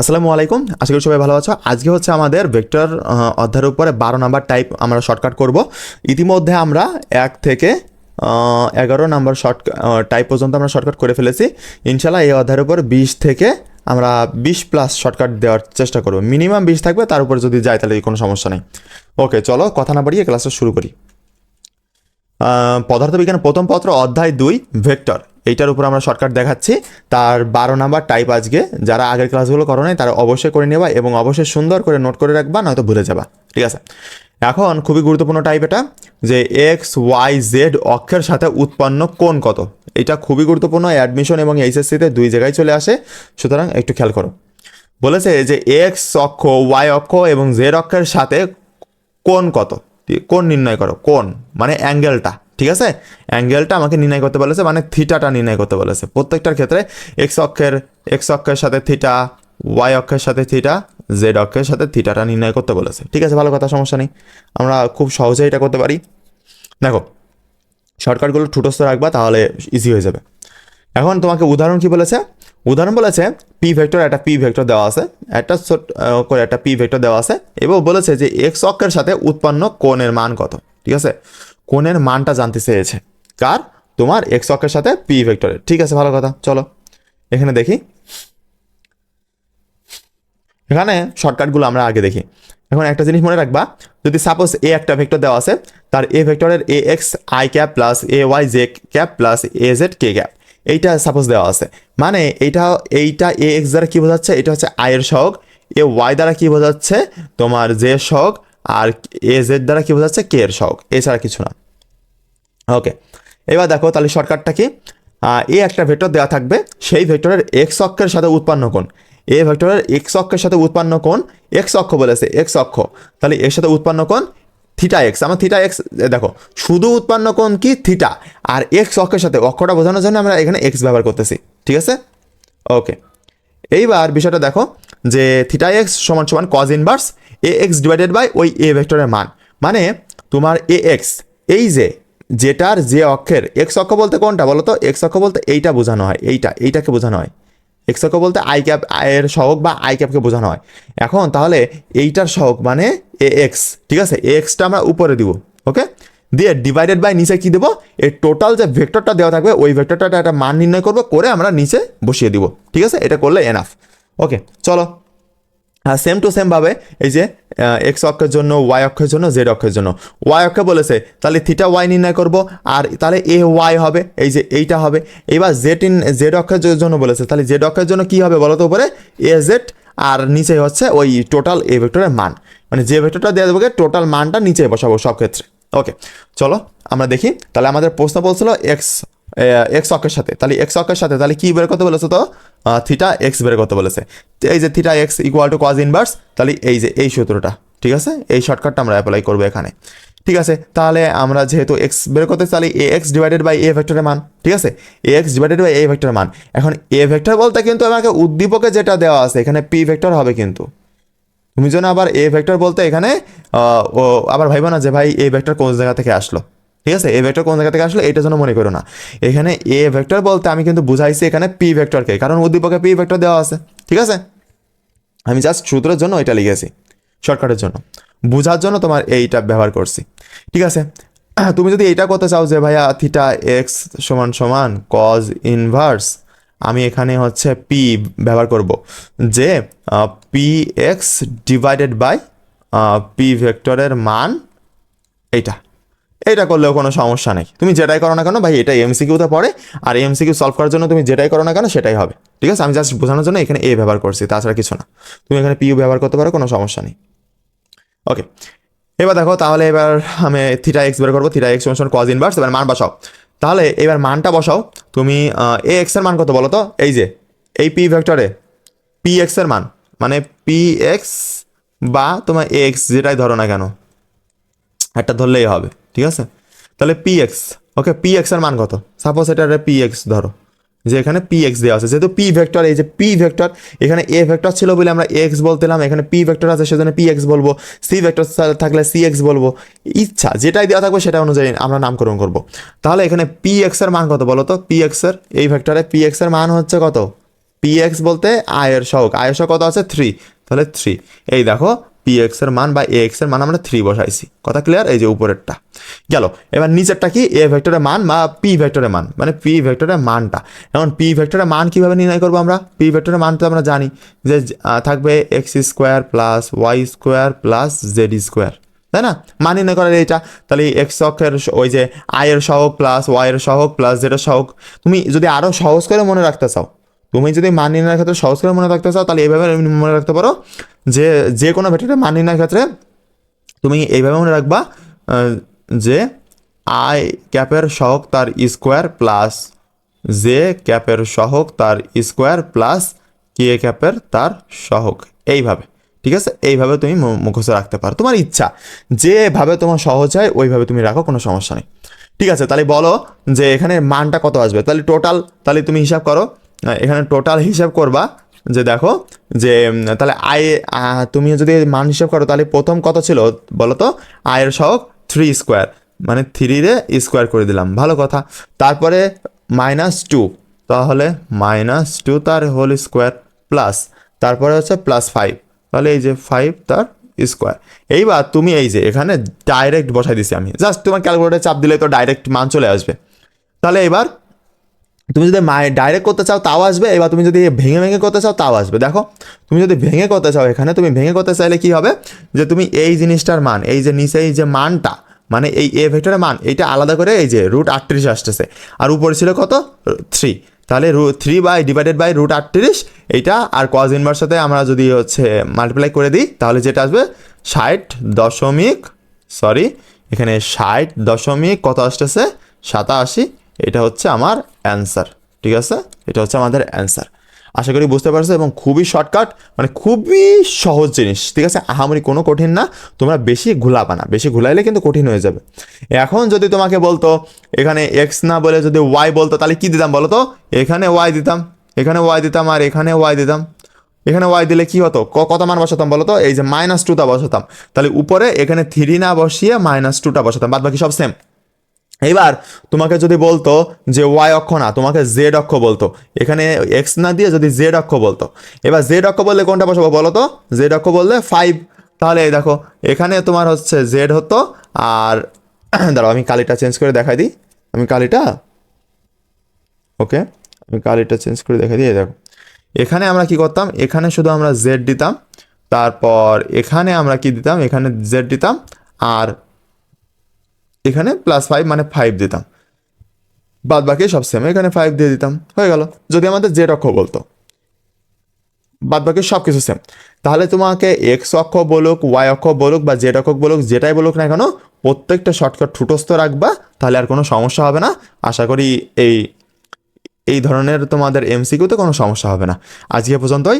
আসসালামু আলাইকুম। আশা করি সবাই ভালো আছো। আজকে হচ্ছে আমাদের ভেক্টর অধ্যায়ের উপরে বারো নাম্বার টাইপ আমরা শর্টকাট করব। ইতিমধ্যে আমরা এক থেকে এগারো নাম্বার শর্ট টাইপ পর্যন্ত আমরা শর্টকাট করে ফেলেছি। ইনশাল্লাহ এই অধ্যায়ের উপর বিশ থেকে আমরা বিশ প্লাস শর্টকাট দেওয়ার চেষ্টা করব। মিনিমাম বিশ থাকবে, তার উপরে যদি যায় তাহলে কোনো সমস্যা নেই। ওকে চলো কথা না বাড়িয়ে ক্লাসটা শুরু করি। পদার্থবিজ্ঞান প্রথম পত্র অধ্যায় দুই, ভেক্টর। এইটার উপর আমরা শর্টকাট দেখাচ্ছি। তার বারো নাম্বার টাইপ আজকে, যারা আগের ক্লাসগুলো করো নাই, তারা অবশ্যই করে নেবা এবং অবশ্যই সুন্দর করে নোট করে রাখবা, নয়তো ভুলে যাবা। ঠিক আছে? এখন খুবই গুরুত্বপূর্ণ টাইপ এটা, যে এক্স ওয়াই জেড অক্ষের সাথে উৎপন্ন কোন কত। এটা খুবই গুরুত্বপূর্ণ অ্যাডমিশন এবং এইচএসসিতে দুই জায়গায় চলে আসে। সুতরাং একটু খেয়াল করো। বলেছে যে এক্স অক্ষ ওয়াই অক্ষ এবং জেড অক্ষের সাথে কোন কত? কোন নির্ণয় করো কোন মানে অ্যাঙ্গেলটা ঠিক আছে? অ্যাঙ্গেলটা আমাকে নির্ণয় করতে বলেছে মানে থিটাটা নির্ণয় করতে বলেছে। প্রত্যেকটার ক্ষেত্রে এক্স অক্ষের এক্স অক্ষের সাথে থিটা ওয়াই অক্ষের সাথে থিটা জেড অক্ষের সাথে থিটাটা নির্ণয় করতে বলেছে। ঠিক আছে, ভালো কথা, সমস্যা নেই। আমরা খুব সহজেই এটা করতে পারি। দেখো, শর্টকাটগুলো ঠুটস্থ রাখবা, তাহলে ইজি হয়ে যাবে। এখন তোমাকে উদাহরণ কি বলেছে? উদাহরণ বলেছে পি ভেক্টর একটা পি ভেক্টর দেওয়া আছে, একটা ছোট করে একটা পি ভেক্টর দেওয়া আছে, এবং বলেছে যে এক্স অক্ষের সাথে উৎপন্ন কোণের মান কত, ঠিক আছে? কোণের মানটা জানতে চেয়েছে। কার? তোমার এক্স অক্ষের সাথে পি ভেক্টরের। ঠিক আছে, ভালো কথা। চলো। এখানে দেখি। এখানে শর্টকাটগুলো আমরা আগে দেখি। এখন একটা জিনিস মনে রাখবা, যদি সাপোজ এ একটা ভেক্টর দেওয়া আছে, তার এ ভেক্টরের A X I cap plus A Y J cap plus A Z K cap. এইটা সাপোজ দেওয়া আছে। মানে এইটা এইটা এ এক্স দ্বারা কী বোঝাচ্ছে? এটা হচ্ছে আই এর সহগ। এ ওয়াই দ্বারা কী বোঝাচ্ছে? তোমার জে সহগ। আর এ জেড দ্বারা কী বোঝাচ্ছে? কে এর সহগ। এছাড়া কিছু না। ওকে এবার দেখো তাহলে শর্টকাটটা কি? এ একটা ভেক্টর দেওয়া থাকবে। সেই ভেক্টরের এক্স অক্ষের সাথে উৎপন্ন কোণ। এ ভেক্টরের এক্স অক্ষের সাথে উৎপন্ন কোণ এক্স অক্ষ বলেছে এক্স অক্ষ। তাহলে এর সাথে উৎপন্ন কোণ থিটা এক্স আমার থিটা এক্স দেখো, শুধু উৎপন্ন কোণ কি? থিটা আর এক্স অক্ষের সাথে অক্ষটা বোঝানোর জন্য আমরা এখানে এক্স ব্যবহার করতেছি। ঠিক আছে? ওকে এইবার বিষয়টা দেখো। যে থিটা এক্স সমান সমান cos inverse A X divided by ওই এ ভেক্টরের মান। মানে তোমার এ এক্স এই যে যেটার যে অক্ষের এক্স অক্ষ বলতে কোনটা বলো তো এক্স অক্ষ বলতে এইটা বোঝানো হয়, এইটা, এইটাকে বোঝানো হয়। এক্স অক্ষ বলতে আই ক্যাপ এর সহক বা আই ক্যাপকে বোঝানো হয়। এখন তাহলে এইটার সহগ মানে এ এক্স ঠিক আছে? এ এক্সটা আমরা উপরে দিব ওকে দিয়ে ডিভাইডেড বাই নিচে কি দেবো? এই টোটাল যে ভেক্টরটা দেওয়া থাকবে, ওই ভেক্টরটা একটা মান নির্ণয় করব, করে আমরা নিচে বসিয়ে দিব, ঠিক আছে? এটা করলে এনাফ ওকে, চলো। সেম টু সেম ভাবে এই যে এক্স অক্ষের জন্য ওয়াই অক্ষের জন্য জেড অক্ষের জন্য। ওয়াই অক্ষে বলেছে, তাহলে থিটা ওয়াই নির্ণয় করব, আর তাহলে এ ওয়াই হবে, এই যে এইটা হবে। এবার জেড ইন জেড অক্ষের জন্য বলেছে, তাহলে জেড অক্ষের জন্য কি হবে বলো উপরে? এ জেড আর নিচে হচ্ছে ওই টোটাল এ ভেক্টরের মান। মানে যে ভেক্টরটা দেওয়া দেবো টোটাল মানটা নিচে বসাবো সব ক্ষেত্রে ওকে, চলো, আমরা দেখি। তাহলে আমাদের প্রশ্ন বলছিল এক্স এক্স অক্ষের সাথে। তাহলে এক্স অক্ষের সাথে, তাহলে কি বের করতে বলেছে তো? থিটা এক্স বের করতে বলেছে। এই যে theta X equal to cos inverse তাহলে এই যে এই সূত্রটা ঠিক আছে? এই শর্টকাটটা আমরা অ্যাপ্লাই করব এখানে। ঠিক আছে? তাহলে আমরা যেহেতু এক্স বের করতে চাই, A X divided by A ভেক্টরের মান ঠিক আছে? A X divided by A ভেক্টরের মান। এখন এ ভেক্টর বলতে কিন্তু আমাকে উদ্দীপকে যেটা দেওয়া আছে এখানে পি ভেক্টর হবে কিন্তু। তুমি যেন আবার এ ভেক্টর বলতে এখানে আবার ভাইবো না যে ভাই এ ভেক্টর কোন জায়গা থেকে আসলো? ঠিক আছে? এ ভেক্টর কোন জায়গা থেকে আসলো? এটার জন্য মনে করো না। এখানে এ ভেক্টর বলতে আমি কিন্তু বুঝাইছি এখানে পি ভেক্টরকে কারণ উদ্দীপকে পি ভেক্টর দেওয়া আছে। ঠিক আছে? আমি জাস্ট সূত্রের জন্য এটা লিখেছি শর্টকাটের জন্য। বোঝার জন্য তোমার এইটা ব্যবহার করছি। ঠিক আছে? তুমি যদি এইটা করতে চাও যে, ভাইয়া থিটা এক্স সমান সমান কজ ইনভার্স আমি এখানে হচ্ছে পি ব্যবহার করব। যে P X divided by P ভেক্টরের মান এইটা। এটা করলেও কোনো সমস্যা নেই। তুমি যেটাই করো না কেন, ভাই এটা এমসিকিউতে পড়ে, আর এমসিকিউ সলভ করার জন্য তুমি যেটাই করো না কেন, সেটাই হবে। ঠিক আছে? আমি জাস্ট বোঝানোর জন্য এখানে এ ব্যবহার করছি, তাছাড়া কিছু না। তুমি এখানে পিউ ব্যবহার করতে পারো, কোনো সমস্যা নেই। ওকে এবার দেখো, তাহলে এবার আমি থিটা এক্স বের করব থিটা এক্স সমান কজ ইনভার্স এবার মান বসাও। তাহলে এবার মানটা বসাও। তুমি এ এক্সের মান কত বলো তো? এই যে, এই পি ভেক্টরে পি এক্সের মান মানে পি এক্স বা তোমার এ এক্স যেটাই ধরো না কেন একটা ধরলেই হবে, ঠিক আছে? তাহলে পি এক্স ওকে পি এক্সের মান কত? সাপোজ এটা পি এক্স ধরো। যে এখানে পি এক্স দেওয়া আছে, যেহেতু পি ভেক্টর এই যে পি ভেক্টর এখানে এ ভেক্টর ছিল বলে আমরা এক্স বলতেলাম, এখানে পি ভেক্টর আছে, সেজন্য পি এক্স বলব। সি ভেক্টর থাকলে সি এক্স বলব। ইচ্ছা, যেটাই দেওয়া থাকবে সেটা অনুযায়ী আমরা নামকরণ করব। তাহলে এখানে পি এক্সের মান কত বলো তো? পি এক্সের, এই ভেক্টরে পি এক্সের মান হচ্ছে কত? পি এক্স বলতে আয়ের শখ আয়ের শখ কত আছে? থ্রি তাহলে থ্রি এই দেখো পি এক্সের মান বা এ এক্সের মান আমরা থ্রি বসাইছি। কথা ক্লিয়ার এই যে উপরেরটা। গেল। এবার নিচেরটা কি? এ ভেক্টরের মান বা পি ভেক্টরের মান। মানে পি ভেক্টরের মানটা। এখন পি ভেক্টরের মান কীভাবে নির্ণয় করব আমরা? পি ভেক্টরের মান তো আমরা জানি যে থাকবে X square plus Y square plus Z square তাই না? মান নির্ণয় করার এইটা। তাহলে এক্স অক্ষের ওই যে আয়ের সহক প্লাস ওয়াইয়ের সহক প্লাস জেডের সহক তুমি যদি আরও সহজ করে মনে রাখতে চাও তুমি যদি মান নির্ণয়ের ক্ষেত্রে সহজ করে মনে রাখতে চাও, তাহলে এইভাবে মনে রাখতে পারো যে যে কোনো ভেক্টরের মান নির্ণয়ের ক্ষেত্রে তুমি এইভাবে মনে রাখবা যে আই ক্যাপের সহক তার স্কোয়ার প্লাস জে ক্যাপের সহক তার স্কোয়ার প্লাস কে ক্যাপের তার সহক। এইভাবে, ঠিক আছে? এইভাবে তুমি মুখস্থ রাখতে পারো। তোমার ইচ্ছা, যেভাবে তোমার সহজ হয়, ওইভাবে তুমি রাখো, কোনো সমস্যা নেই। ঠিক আছে? তাহলে বলো যে এখানে মানটা কত আসবে? তাহলে টোটাল তাহলে তুমি হিসাব করো এখানে টোটাল হিসাব করবা যে দেখো যে তাহলে আয় তুমি যদি মান হিসাব করো, তাহলে প্রথম কত ছিল বলো তো আয়ের সহক থ্রি স্কোয়ার মানে থ্রি রে স্কোয়ার করে দিলাম। ভালো কথা। তারপরে মাইনাস টু তাহলে মাইনাস টু তার হোল স্কোয়ার প্লাস তারপরে হচ্ছে প্লাস ফাইভ তাহলে এই যে ফাইভ তার স্কোয়ার এইবার তুমি এই যে এখানে ডাইরেক্ট বসাই দিছি আমি। জাস্ট তোমার ক্যালকুলেটার চাপ দিলে তো ডাইরেক্ট মান চলে আসবে। তাহলে এবার তুমি যদি মায়ে ডাইরেক্ট করতে চাও, তাও আসবে, এবার তুমি যদি ভেঙে ভেঙে করতে চাও, তাও আসবে। দেখো, তুমি যদি ভেঙে করতে চাও এখানে, তুমি ভেঙে করতে চাইলে কি হবে? যে তুমি এই জিনিসটার মান, এই যে নিচে এই যে মানটা মানে এই এ ভেক্টরের মান, এইটা আলাদা করে এই যে রুট আটত্রিশ আসতেছে। আর উপরে ছিল কত? থ্রি তাহলে রু three by divided by root আটত্রিশ, এইটা আর কজ ইনভার্স সাথে আমরা যদি হচ্ছে মাল্টিপ্লাই করে দিই, তাহলে যেটা আসবে? ষাট দশমিক সরি এখানে ষাট দশমিক কত আসতেছে? সাতাশি। এটা হচ্ছে আমার অ্যান্সার ঠিক আছে? এটা হচ্ছে আমাদের অ্যান্সার আশা করি বুঝতে পারছ এবং খুবই শর্টকাট মানে খুবই সহজ জিনিস, ঠিক আছে? আহামরি কোনো কঠিন না, তোমরা বেশি ঘুলাবা না, বেশি ঘুলাইলে কিন্তু কঠিন হয়ে যাবে। এখন যদি তোমাকে বলতো, এখানে এক্স না বলে যদি ওয়াই বলতো, তাহলে কি দিতাম বলো তো? এখানে ওয়াই দিতাম, এখানে ওয়াই দিতাম আর এখানে ওয়াই দিতাম। এখানে ওয়াই দিলে কি হতো? কত মান বসাতাম বলো তো? এই যে মাইনাস টুটা বসাতাম। তাহলে উপরে এখানে থ্রি না বসিয়ে মাইনাস টুটা বসাতাম বাদ বাকি সব সেম এইবার তোমাকে যদি বলতো যে ওয়াই অক্ষ না, তোমাকে জেড অক্ষ বলতো। এখানে এক্স না দিয়ে যদি জেড অক্ষ বলতো। এবার জেড অক্ষ বললে কোনটা বসাবো বলো তো জেড অক্ষ বললে ফাইভ। তাহলে এই দেখো, এখানে তোমার হচ্ছে জেড হতো আর দাঁড়াও, আমি কালিটা চেঞ্জ করে দেখাই দিই। আমি কালিটা? ওকে, আমি কালিটা চেঞ্জ করে দেখাই দিই, এই দেখো। এখানে আমরা কি করতাম? এখানে শুধু আমরা জেড দিতাম, তারপর এখানে আমরা কি দিতাম? এখানে জেড দিতাম আর এখানে প্লাস ফাইভ মানে ফাইভ দিতাম। বাদ বাকি সব সেম এখানে ফাইভ দিয়ে দিতাম। হয়ে গেল। যদি আমাদের জেড অক্ষ বলতো। বাদ বাকি সব কিছু সেম তাহলে তোমাকে এক্স অক্ষ বলুক ওয়াই অক্ষ বলুক বা জেড অক্ষ বলুক, যেটাই বলুক না কেন, প্রত্যেকটা শর্টকাট ঠুটস্থ রাখবা, তাহলে আর কোনো সমস্যা হবে না। আশা করি এই এই ধরনের তোমাদের এমসিকিউতে কোনো সমস্যা হবে না। আজকে পর্যন্তই।